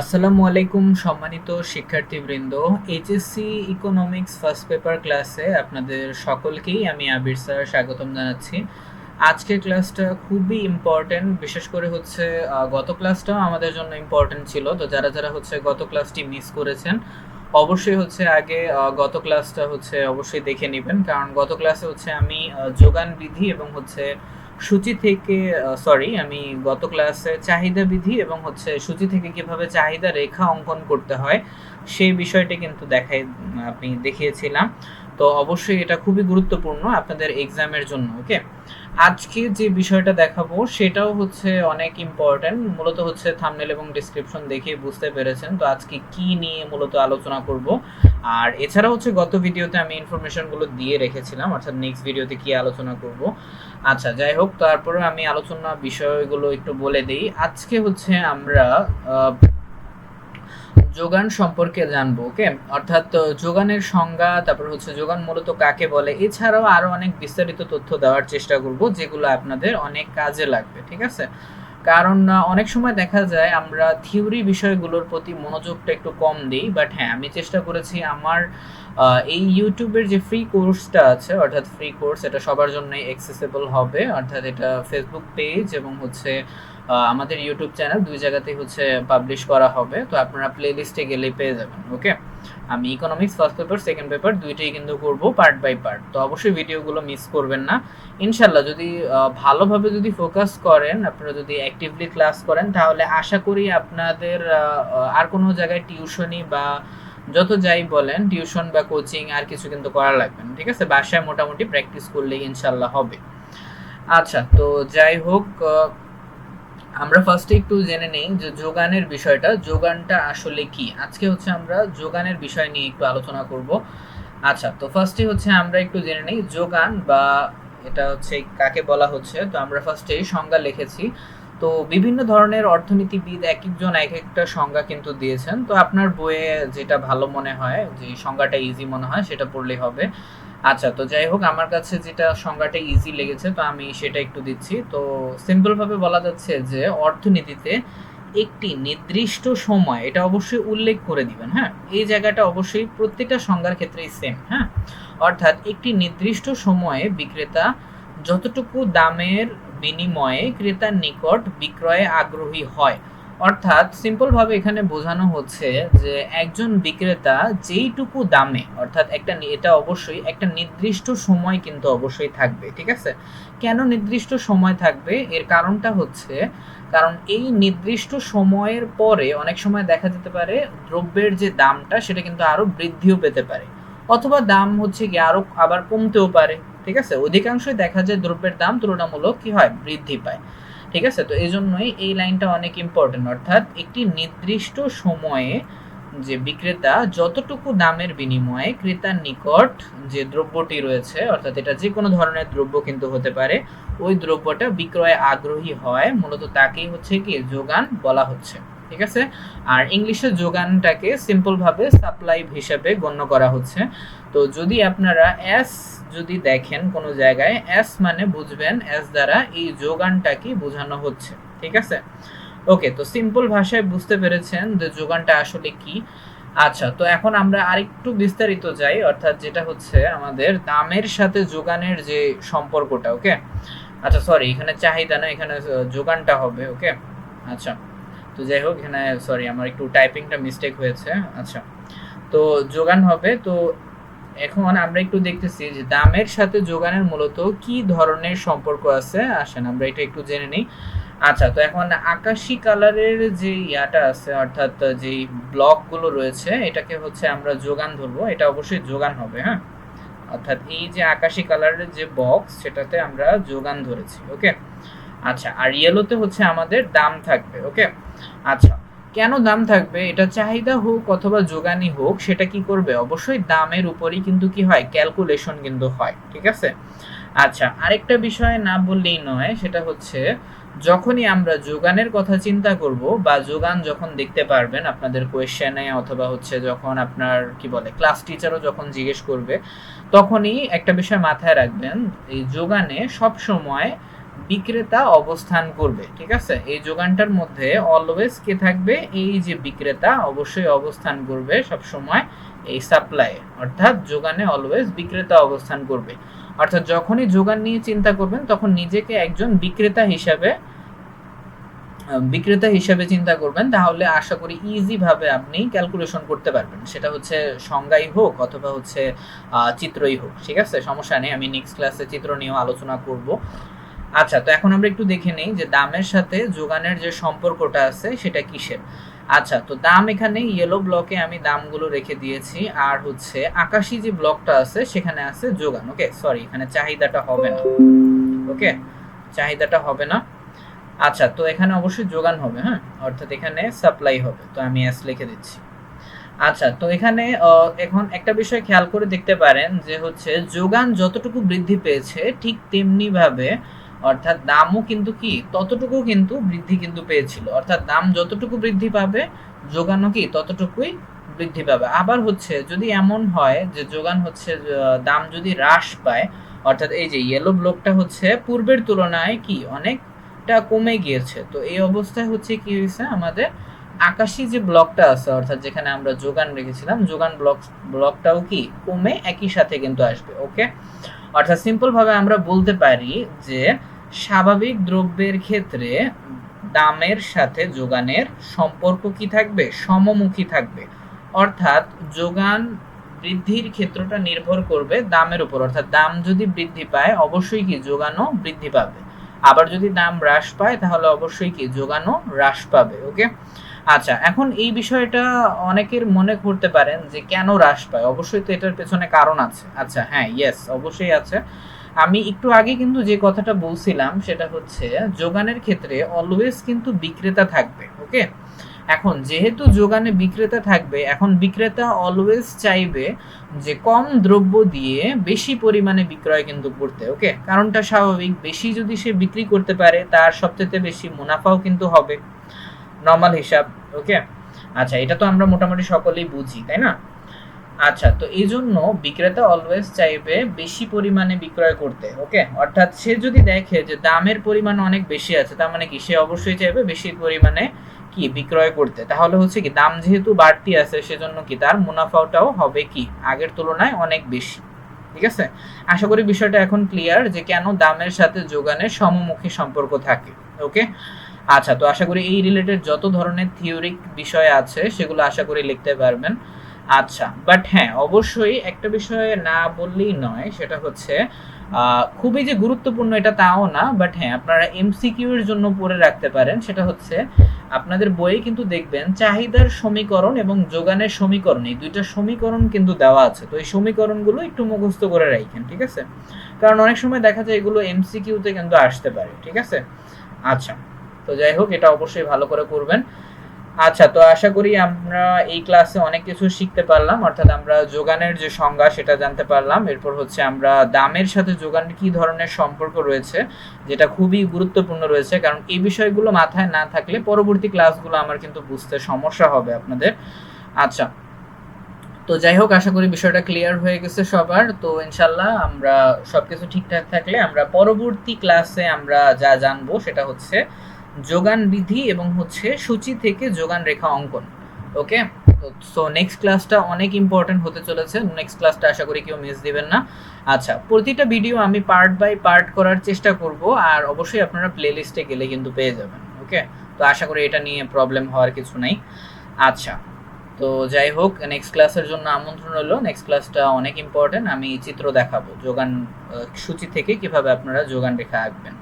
আসসালামু আলাইকুম, সম্মানিত শিক্ষার্থীবৃন্দ। এইচএসসি ইকোনমিক্স ফার্স্ট পেপার ক্লাসে আপনাদের সকলকেই আমি আবির স্যার স্বাগতম জানাচ্ছি। আজকের ক্লাসটা খুবই ইম্পর্টেন্ট বিশেষ করে হচ্ছে গত ক্লাসটাও আমাদের জন্য ইম্পর্টেন্ট ছিল। তো যারা যারা হচ্ছে গত ক্লাসটি মিস করেছেন, অবশ্যই হচ্ছে আগে গত ক্লাসটা হচ্ছে অবশ্যই দেখে নেবেন। কারণ গত ক্লাসে হচ্ছে আমি যোগান বিধি এবং হচ্ছে সূচি থেকে সরি আমি গত ক্লাসে চাহিদা বিধি এবং হচ্ছে সূচি থেকে কীভাবে চাহিদা রেখা অঙ্কন করতে হয়, সেই বিষয়টি কিন্তু দেখাই আপনি দেখিয়েছিলাম। তো অবশ্যই এটা খুবই গুরুত্বপূর্ণ আপনাদের এক্সামের জন্য ওকে আজকে যে বিষয়টা দেখাবো সেটাও হচ্ছে অনেক ইম্পর্ট্যান্ট মূলত হচ্ছে থামনেল এবং ডিসক্রিপশন দেখে বুঝতে পেরেছেন। তো আজকে কি নিয়ে মূলত আলোচনা করব? আর এছাড়া হচ্ছে গত ভিডিওতে আমি ইনফরমেশনগুলো দিয়ে রেখেছিলাম, অর্থাৎ নেক্সট ভিডিওতে কি আলোচনা করব? আচ্ছা যাই হোক, তারপরে আমি আলোচনা বিষয়গুলো একটু বলে দিই। আজকে হচ্ছে আমরা যোগান সম্পর্কে জানব ওকে অর্থাৎ যোগানের সংজ্ঞা, তারপর হচ্ছে যোগান মূলত কাকে বলে? এছাড়াও আরও অনেক বিস্তারিত তথ্য দেওয়ার চেষ্টা করব, যেগুলো আপনাদের অনেক কাজে লাগবে, ঠিক আছে? কারণ অনেক সময় দেখা যায় আমরা থিওরি বিষয়গুলোর প্রতি মনোযোগটা একটু কম দিই বাট হ্যাঁ আমি চেষ্টা করেছি আমার এই ইউটিউবের যে ফ্রি কোর্সটা আছে, অর্থাৎ ফ্রি কোর্স এটা সবার জন্যই অ্যাক্সেসেবল হবে, অর্থাৎ এটা ফেসবুক পেজ এবং হচ্ছে আমাদের ইউটিউব চ্যানেল দুই জায়গাতেই হচ্ছে পাবলিশ করা হবে, তো আপনারা প্লে লিস্টে গেলেই পেয়ে যাবেন ওকে আমি economics first paper second paper দুইটাই কিন্তু করব পার্ট বাই পার্ট তো অবশ্যই ভিডিওগুলো মিস করবেন না। ইনশাল্লাহ যদি ভালোভাবে যদি ফোকাস করেন, আপনারা যদি অ্যাক্টিভলি ক্লাস করেন, তাহলে আশা করি আপনাদের আর কোনো জায়গায় টিউশনি বা যত যাই বলেন টিউশন বা কোচিং আর কিছু কিন্তু করা লাগবে না, ঠিক আছে? বাসায় মোটামুটি প্র্যাকটিস করলেই ইনশাল্লাহ হবে। আচ্ছা তো যাই হোক আমরা ফার্স্টে একটু জেনে নেই যে যোগানের বিষয়টা, যোগানটা আসলে কি? আজকে হচ্ছে আমরা যোগানের বিষয় নিয়ে একটু আলোচনা করব। আচ্ছা তো ফার্স্টে হচ্ছে আমরা একটু জেনে নেই যোগান বা এটা হচ্ছে কাকে বলা হচ্ছে? তো আমরা ফার্স্টে সংজ্ঞা লিখেছি। তো বিভিন্ন ধরনের অর্থনীতিবিদ এক একজন এক একটা সংজ্ঞা কিন্তু দিয়েছেন। তো আপনার বইয়ে যেটা ভালো মনে হয়, যে সংজ্ঞাটা ইজি মনে হয়, সেটা পড়লেই হবে। আচ্ছা তো যাই হোক, আমার কাছে যেটা সংজ্ঞাটা ইজি লেগেছে, তো আমি সেটা একটু দিচ্ছি। তো সিম্পল ভাবে বলা যাচ্ছে যে, অর্থনীতিতে একটি নির্দিষ্ট সময়, এটা অবশ্যই উল্লেখ করে দিবেন হ্যাঁ? এই জায়গাটা অবশ্যই প্রত্যেকটা সংজ্ঞার ক্ষেত্রেই সেম হ্যাঁ? অর্থাৎ একটি নির্দিষ্ট সময়ে বিক্রেতা যতটুকু দামের বিনিময়ে ক্রেতার নিকট বিক্রয়ে আগ্রহী হয় অর্থাৎ সিম্পল ভাবে এখানে বোঝানো হচ্ছে যে একজন বিক্রেতা যেইটুকু দামে, অর্থাৎ একটা এটা অবশ্যই একটা নির্দিষ্ট সময় কিন্তু অবশ্যই থাকবে, ঠিক আছে? কেন নির্দিষ্ট সময় থাকবে? এর কারণটা হচ্ছে কারণ এই নির্দিষ্ট সময়ের পরে অনেক সময় দেখা যেতে পারে দ্রব্যের যে দামটা সেটা কিন্তু আরও বৃদ্ধিও পেতে পারে। অথবা দাম হচ্ছে কি আরও আবার কমতেও পারে, ঠিক আছে? অধিকাংশই দেখা যায় দ্রব্যের দাম তুলনামূলক কি হয়? বৃদ্ধি পায়। ঠিক আছে? তো এই জন্যই এই লাইনটা অনেক ইম্পর্টেন্ট অর্থাৎ একটি নির্দিষ্ট সময়ে যে বিক্রেতা যতটুকু দামের বিনিময়ে ক্রেতার নিকট যে দ্রব্যটি রয়েছে, অর্থাৎ এটা যে কোনো ধরনের দ্রব্য কিন্তু হতে পারে, ওই দ্রব্যটা বিক্রয়ে আগ্রহী হয়, মূলত তাকেই হচ্ছে কি যোগান বলা হচ্ছে। ঠিক আছে? আর ইংলিশে যোগানটাকে সিম্পলভাবে সাপ্লাই হিসেবে গণ্য করা হচ্ছে। তো যদি আপনারা এস যদি দেখেন কোনো জায়গায় এস মানে বুঝবেন এস দ্বারা এই যোগানটাকে বোঝানো হচ্ছে, ঠিক আছে? ওকে তো সিম্পল ভাষায় বুঝতে পেরেছেন যে যোগানটা আসলে কি। আচ্ছা তো এখন আমরা আরেকটু বিস্তারিত যাই, অর্থাৎ যেটা হচ্ছে আমাদের দামের সাথে যোগানের যে সম্পর্কটা ওকে আচ্ছা সরি এখানে চাহিদা না, এখানে যোগানটা হবে ওকে আচ্ছা তো যাই হোক, এখানে সরি আমার একটু টাইপিংটা মিস্টেক হয়েছে আচ্ছা। তো যোগান হবে, তো এখন আমরা একটু দেখতেছি যে দামের সাথে যোগানের মূলত কি ধরনের সম্পর্ক আছে। আসেন, আমরা এটা একটু জেনে নিই। আচ্ছা তো এখন আকাশি কালারের যে ইয়াটা আছে, অর্থাৎ যে ব্লকগুলো রয়েছে, এটাকে হচ্ছে আমরা যোগান ধরবো। এটা অবশ্যই যোগান হবে হ্যাঁ? অর্থাৎ এই যে আকাশি কালারের যে বক্স, সেটাতে আমরা যোগান ধরেছি, ওকে? আচ্ছা আর ইয়েলোতে হচ্ছে আমাদের দাম থাকবে, ওকে? আচ্ছা কেন দাম থাকবে? এটা চাহিদা হোক অথবা যোগানই হোক, সেটা কি করবে? অবশ্যই দামের উপরই কিন্তু কি হয়? ক্যালকুলেশন কিন্তু হয়, ঠিক আছে? আচ্ছা আরেকটা বিষয় না বললেই নয়, সেটা হচ্ছে যখনই আমরা যোগানের কথা চিন্তা করব বা যোগান যখন দেখতে পারবেন আপনাদের কোয়েশ্চেনে অথবা হচ্ছে যখন আপনার, কি বলে ক্লাস টিচারও যখন জিজ্ঞেস করবে, তখনই একটা বিষয় মাথায় রাখবেন, এই যোগানে সব সময় বিক্রেতা অবস্থান করবে, ঠিক আছে? এই যোগানটার মধ্যে অলওয়েজ কে থাকবে? এই যে বিক্রেতা অবশ্যই অবস্থান করবে সব সময় এই সাপ্লাই অর্থাৎ যোগানে অলওয়েজ বিক্রেতা অবস্থান করবে। অর্থাৎ যখনই যোগান নিয়ে চিন্তা করবেন, তখন নিজেকে একজন বিক্রেতা হিসাবে বিক্রেতা হিসাবে চিন্তা করবেন। তাহলে আশা করি ইজি ভাবে আপনি ক্যালকুলেশন করতে পারবেন। সেটা হচ্ছে সংজ্ঞাই হোক অথবা হচ্ছে চিত্রই হোক, ঠিক আছে? সমস্যা নেই, আমি নেক্সট ক্লাসে চিত্র নিয়েও আলোচনা করব। আচ্ছা তো এখন আমরা একটু দেখে নেই যে দামের সাথে যোগানের যে সম্পর্কটা আছে, সেটা কিসের? আচ্ছা তো দাম এখানে ইয়েলো ব্লকে আমি দামগুলো রেখে দিয়েছি। আর হচ্ছে আকাশি যে ব্লকটা আছে, সেখানে আছে যোগান ওকে সরি এখানে চাহিদাটা হবে না। ওকে চাহিদাটা হবে না। আচ্ছা তো এখানে অবশ্যই যোগান হবে হ্যাঁ? অর্থাৎ এখানে সাপ্লাই হবে, তো আমি এস লিখে দিচ্ছি। আচ্ছা তো এখানে এখন একটা বিষয় খেয়াল করে দেখতে পারেন যে হচ্ছে যোগান যতটুকু বৃদ্ধি পেয়েছে, ঠিক তেমনি ভাবে অর্থাৎ দামও কিন্তু কি ততটুকু কিন্তু বৃদ্ধি কিন্তু পেয়েছিল। অর্থাৎ দাম যতটুকু বৃদ্ধি পাবে, যোগানও কি ততটুকুই বৃদ্ধি পাবে। আবার হচ্ছে যদি এমন হয় যে যোগান হচ্ছে দাম যদি হ্রাস পায়, অর্থাৎ এই যে ইয়েলো ব্লকটা হচ্ছে, পূর্বের তুলনায় কি অনেকটা কমে গিয়েছে। তো এই অবস্থায় হচ্ছে কি হয়েছে, আমাদের আকাশি যে ব্লকটা আছে, অর্থাৎ যেখানে আমরা যোগান রেখেছিলাম, যোগান ব্লক ব্লকটাও কি কমে একই সাথে কিন্তু আসবে ওকে অর্থাৎ সিম্পল ভাবে আমরা বলতে পারি যে স্বাভাবিক দ্রব্যের ক্ষেত্রে দামের সাথে যোগানের সম্পর্ক কি থাকবে? সমমুখী থাকবে। অর্থাৎ যোগান বৃদ্ধির ক্ষেত্রটা নির্ভর করবে দামের উপর। অর্থাৎ দাম যদি বৃদ্ধি পায়, অবশ্যই কি যোগানও বৃদ্ধি পাবে। আবার যদি দাম হ্রাস পায়, তাহলে অবশ্যই কি যোগানও হ্রাস পাবে, ওকে? আচ্ছা এখন এই বিষয়টা অনেকের মনে করতে পারেন যে কেন হ্রাস পায়? অবশ্যই তো এটার পেছনে কারণ আছে। আচ্ছা হ্যাঁ ইয়েস অবশ্যই আছে। আমি একটু আগে কিন্তু যে কথাটা বলছিলাম, সেটা হচ্ছে যোগানের ক্ষেত্রে অলওয়েজ কিন্তু বিক্রেতা থাকবে ওকে এখন যেহেতু যোগানে বিক্রেতা থাকবে, এখন বিক্রেতা অলওয়েজ চাইবে যে কম দ্রব্য দিয়ে বেশি পরিমাণে বিক্রয় কিন্তু করতে ওকে কারণটা স্বাভাবিক, বেশি যদি সে বিক্রি করতে পারে, তার সবচেয়ে বেশি মুনাফাও কিন্তু হবে নর্মাল হিসাব ওকে আচ্ছা এটা তো আমরা মোটামুটি সকলেই বুঝি, তাই না? আচ্ছা তো এই জন্য বিক্রেতা অলওয়েজ চাইবে বেশি পরিমাণে বিক্রয় করতে ওকে অর্থাৎ সে যদি দেখে যে দামের পরিমাণ অনেক বেশি আছে, তার মানে কি? সে অবশ্যই চাইবে বেশি পরিমাণে কি বিক্রয় করতে। তাহলে হচ্ছে কি, দাম যেহেতু বাড়তি আছে, সেজন্য কি তার মুনাফাটাও হবে কি? আগের তুলনায় অনেক বেশি, ঠিক আছে? আশা করি বিষয়টা এখন ক্লিয়ার যে কেন দামের সাথে যোগানের সমমুখী সম্পর্ক থাকে ওকে আচ্ছা তো আশা করি এই রিলেটেড যত ধরনের থিওরিক বিষয় আছে, সেগুলো আশা করি লিখতে পারবেন। আচ্ছা বাট হ্যাঁ অবশ্যই একটা বিষয়ে না বললেই নয়, সেটা হচ্ছে খুবই যে গুরুত্বপূর্ণ এটা তাও না বাট হ্যাঁ আপনারা এমসিকিউ এর জন্য পড়ে রাখতে পারেন, সেটা হচ্ছে, আপনাদের বইয়ে কিন্তু দেখবেন চাহিদার সমীকরণ এবং যোগানের সমীকরণ, এই দুইটা সমীকরণ কিন্তু দেওয়া আছে, তো এই সমীকরণগুলো একটু মুখস্থ করে রাখেন ঠিক আছে? কারণ অনেক সময় দেখা যায় এগুলো এমসিকিউতে কিন্তু আসতে পারে, ঠিক আছে? আচ্ছা তো যাই হোক, এটা অবশ্যই ভালো করে করবেন আচ্ছা তো আশা করি আমরা এই ক্লাসে অনেক কিছু শিখতে পারলাম। অর্থাৎ আমরা যোগানের যে সংজ্ঞা, সেটা জানতে পারলাম। এরপর হচ্ছে আমরা দামের সাথে যোগানের কি ধরনের সম্পর্ক রয়েছে, যেটা খুবই গুরুত্বপূর্ণ রয়েছে। কারণ এই বিষয়গুলো মাথায় না থাকলে পরবর্তী ক্লাসগুলো আমার কিন্তু বুঝতে সমস্যা হবে আপনাদের। আচ্ছা তো যাই হোক, আশা করি বিষয়টা ক্লিয়ার হয়ে গেছে সবার। তো ইনশাল্লাহ আমরা সবকিছু ঠিকঠাক থাকলে আমরা পরবর্তী ক্লাসে আমরা যা জানব, সেটা হচ্ছে যোগান বিধি এবং হচ্ছে সূচি থেকে যোগান রেখা অঙ্কন ওকে সো নেক্সট ক্লাসটা অনেক ইম্পর্টেন্ট হতে চলেছে। নেক্সট ক্লাসটা আশা করি কেউ মিস দিবেন না। আচ্ছা প্রতিটা ভিডিও আমি পার্ট বাই পার্ট করার চেষ্টা করব আর অবশ্যই আপনারা প্লে লিস্টে গেলে কিন্তু পেয়ে যাবেন ওকে তো আশা করি এটা নিয়ে প্রবলেম হওয়ার কিছু নাই। আচ্ছা তো যাই হোক নেক্সট ক্লাসের জন্য আমন্ত্রণ হলো নেক্সট ক্লাসটা অনেক ইম্পর্টেন্ট আমি চিত্র দেখাবো। যোগান সূচি থেকে কীভাবে আপনারা যোগান রেখা আঁকবেন।